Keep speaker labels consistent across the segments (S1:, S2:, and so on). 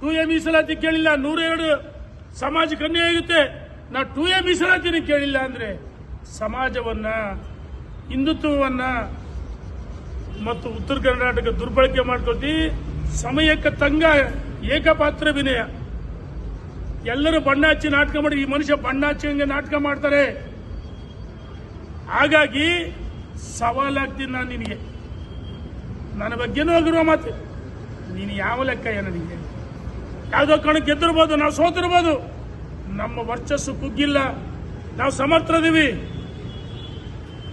S1: Two A ಮೀಸಲಾತಿ ಕೇಳಿಲ್ಲ, ನೂರೆರಡು ಸಮಾಜ ಅನ್ಯಾಯ ಆಗುತ್ತೆ. ನಾ ಟೂ ಎ ಮೀಸಲಾತಿನ ಕೇಳಿಲ್ಲ ಅಂದ್ರೆ ಸಮಾಜವನ್ನ, ಹಿಂದುತ್ವವನ್ನ ಮತ್ತು ಉತ್ತರ ಕರ್ನಾಟಕ ದುರ್ಬಳಕೆ ಮಾಡ್ಕೊತಿ ಸಮಯಕ್ಕೆ ತಂಗ ಏಕಪಾತ್ರ ವಿನಯ. ಎಲ್ಲರೂ ಬಣ್ಣ ಹಚ್ಚಿ ನಾಟಕ ಮಾಡಿ, ಈ ಮನುಷ್ಯ ಬಣ್ಣ ಹಚ್ಚಿ ನಾಟಕ ಮಾಡ್ತಾರೆ. ಹಾಗಾಗಿ ಸವಾಲಾಗ್ತೀನಿ ನಾನು ನಿನಗೆ. ನನ್ನ ಬಗ್ಗೆನೂ ಆಗಿರುವ ಮಾತು. ನೀನು ಯಾವ ಲೆಕ್ಕ ನಿನಗೆ? ಯಾವುದೋ ಕಣಕ್ಕೆ ಗೆದ್ದಿರ್ಬೋದು ನಾವು ಸೋತಿರ್ಬೋದು. ನಮ್ಮ ವರ್ಚಸ್ಸು ಕುಗ್ಗಿಲ್ಲ. ನಾವು ಸಮರ್ಥರಿದ್ದೀವಿ.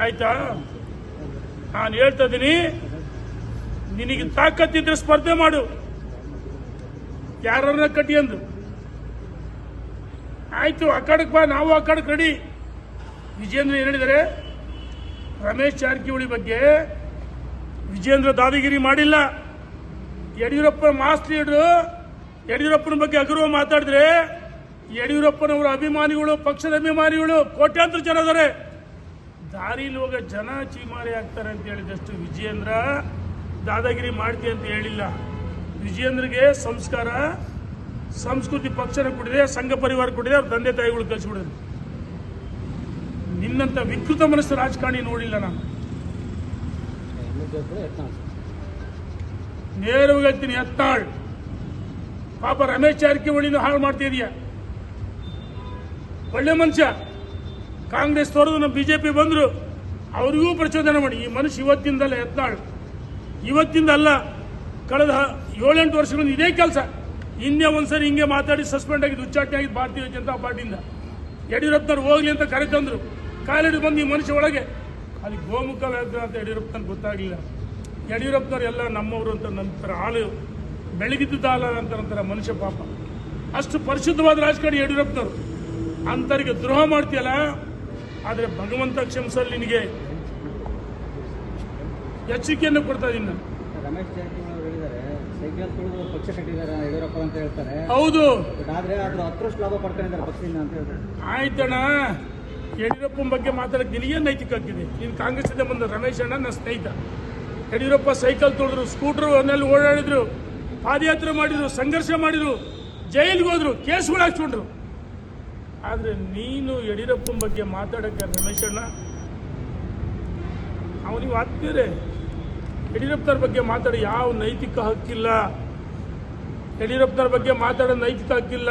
S1: ಆಯ್ತಾ? ನಾನು ಹೇಳ್ತಾ ಇದ್ದೀನಿ, ನಿನಗೆ ತಾಕತ್ತಿದ್ರೆ ಸ್ಪರ್ಧೆ ಮಾಡು. ಯಾರನ್ನ ಕಟ್ಟಿ ಅಂದು ಆಯ್ತು, ಆ ಕಡೆಗೆ ಬಾ, ನಾವು ಆ ಕಡೆಗೆ ರೆಡಿ ವಿಜೇಂದ್ರ ಏನ್ ಹೇಳಿದರೆ? ರಮೇಶ್ ಜಾರಕಿಹೊಳಿ ಬಗ್ಗೆ ವಿಜೇಂದ್ರ ದಾದಿಗಿರಿ ಮಾಡಿಲ್ಲ. ಯಡಿಯೂರಪ್ಪ ಮಾಸ್ ಲೀಡರು ಯಡಿಯೂರಪ್ಪನ ಬಗ್ಗೆ ಅಗ್ರವ ಮಾತಾಡಿದ್ರೆ ಯಡಿಯೂರಪ್ಪನವರ ಅಭಿಮಾನಿಗಳು ಪಕ್ಷದ ಅಭಿಮಾನಿಗಳು ಕೋಟ್ಯಾಂತರ ಜನ ಇದಾರೆ. ದಾರಿಲಿ ಹೋಗ ಜನ ಚೀಮಾರಿ ಆಗ್ತಾರೆ ಅಂತ ಹೇಳಿದಷ್ಟು ವಿಜೇಂದ್ರ ದಾದಾಗಿರಿ ಮಾಡ್ತಿ ಅಂತ ಹೇಳಿಲ್ಲ. ವಿಜೇಂದ್ರಗೆ ಸಂಸ್ಕಾರ ಸಂಸ್ಕೃತಿ ಪಕ್ಷನ ಕೊಟ್ಟಿದೆ ಸಂಘ ಪರಿವಾರ ಕೊಟ್ಟಿದೆ ಅವ್ರ ತಂದೆ ತಾಯಿಗಳು ಕಳಿಸ್ಬಿಡಿದ್ರು ನಿನ್ನಂತ ವಿಕೃತ ಮನಸ್ಸು ರಾಜಕಾರಣಿ ನೋಡಿಲ್ಲ ನಾನು. ನೇರವಾಗಿ ಹೇಳ್ತೀನಿ ಎತ್ತಾಳ್ ಪಾಪ ರಮೇಶ್ ಜಾರಕಿಹೊಳಿನ ಹಾಳು ಮಾಡ್ತಿದೀಯ ಒಳ್ಳೆ ಮನುಷ್ಯ. ಕಾಂಗ್ರೆಸ್ ತೊರೆದು ನಮ್ಮ ಬಿಜೆಪಿ ಬಂದರು, ಅವರಿಗೂ ಪ್ರಚೋದನೆ ಮಾಡಿ. ಈ ಮನುಷ್ಯ ಇವತ್ತಿಂದಲ್ಲ ಎತ್ನಾಳು ಇವತ್ತಿಂದ ಅಲ್ಲ, ಕಳೆದ ಏಳೆಂಟು ವರ್ಷಗಳಿಂದ ಇದೇ ಕೆಲಸ. ಇನ್ನೇ ಒಂದ್ಸರಿ ಹಿಂಗೆ ಮಾತಾಡಿ ಸಸ್ಪೆಂಡ್ ಆಗಿದ್ದು, ಉಚ್ಚಾಟನೆ ಆಗಿದ್ದು ಭಾರತೀಯ ಜನತಾ ಪಾರ್ಟಿಯಿಂದ. ಯಡಿಯೂರಪ್ಪನವ್ರು ಹೋಗ್ಲಿ ಅಂತ ಕರೆತಂದ್ರು ಕಾಲಿಡಿ ಬಂದು ಈ ಮನುಷ್ಯ ಒಳಗೆ, ಅಲ್ಲಿ ಗೋಮುಖ ವ್ಯಾಪಾರ ಅಂತ ಯಡಿಯೂರಪ್ಪನ ಗೊತ್ತಾಗಲಿಲ್ಲ. ಯಡಿಯೂರಪ್ಪನವ್ರು ಎಲ್ಲ ನಮ್ಮವರು ಅಂತ ನಂತರ ಹಾಲು ಬೆಳಗಿದ್ದ ಹಾಲ ಅಂತ ಮನುಷ್ಯ ಪಾಪ. ಅಷ್ಟು ಪರಿಶುದ್ಧವಾದ ರಾಜಕಾರಣಿ ಯಡಿಯೂರಪ್ಪನವರು. ಅಂತರಿಗೆ ದ್ರೋಹ ಮಾಡ್ತೀಯಲ್ಲ ಆದರೆ ಭಗವಂತ ಕ್ಷಮಿಸಲು ನಿನಗೆ ಎಚ್ಚರಿಕೆಯನ್ನು ಕೊಡ್ತಾ ಇದ್ದೀನಿ ನಾನು.
S2: ರಮೇಶ್ ಜಾರಕಿಹೊಳಿ ಅವರು ಹೇಳಿದ್ದಾರೆ ಸೈಕಲ್ ತುಳಿದು ಪಕ್ಷ ಕಟ್ಟಿದ್ದಾರೆ ಯಡಿಯೂರಪ್ಪ ಅಂತ ಹೇಳ್ತಾರೆ.
S1: ಹೌದು.
S2: ಆದ್ರೆ ಅದ್ರ ಹತ್ತರಷ್ಟು ಲಾಭ ಪಡ್ಕೊಂಡಿದ್ದಾರೆ ಪಕ್ಷದಿಂದ ಅಂತ ಹೇಳ್ತಾರೆ.
S1: ಆಯ್ತಣ್ಣ. ಯಡಿಯೂರಪ್ಪನ ಬಗ್ಗೆ ಮಾತಾಡಕ್ಕೆ ನಿನಗೆ ನೈತಿಕ ಆಗ್ತಿದೆ ನೀನು ಕಾಂಗ್ರೆಸ್ಸಿಂದ ಬಂದ ರಮೇಶ್ ಅಣ್ಣ ನನ್ನ ಸ್ನೇಹಿತ. ಯಡಿಯೂರಪ್ಪ ಸೈಕಲ್ ತುಳಿದ್ರು ಸ್ಕೂಟರ್ ಓಡಾಡಿದ್ರು. ಪಾದಯಾತ್ರೆ ಮಾಡಿದ್ರು, ಸಂಘರ್ಷ ಮಾಡಿದ್ರು, ಜೈಲಿಗೆ ಹೋದ್ರು ಕೇಸ್ಗಳು ಹಾಕ್ಸ್ಕೊಂಡ್ರು. ಆದರೆ ನೀನು ಯಡಿಯೂರಪ್ಪನ ಬಗ್ಗೆ ಮಾತಾಡೋಕ್ಕೆ ಅಣ್ಣ ಅವನಿಗೆ ಆತ್ಮೀಯರೇ ಯಡಿಯೂರಪ್ಪನವ್ರ ಬಗ್ಗೆ ಮಾತಾಡಿ, ಯಾವ ನೈತಿಕ ಹಕ್ಕಿಲ್ಲ. ಯಡಿಯೂರಪ್ಪನವ್ರ ಬಗ್ಗೆ ಮಾತಾಡೋ ನೈತಿಕ ಹಕ್ಕಿಲ್ಲ.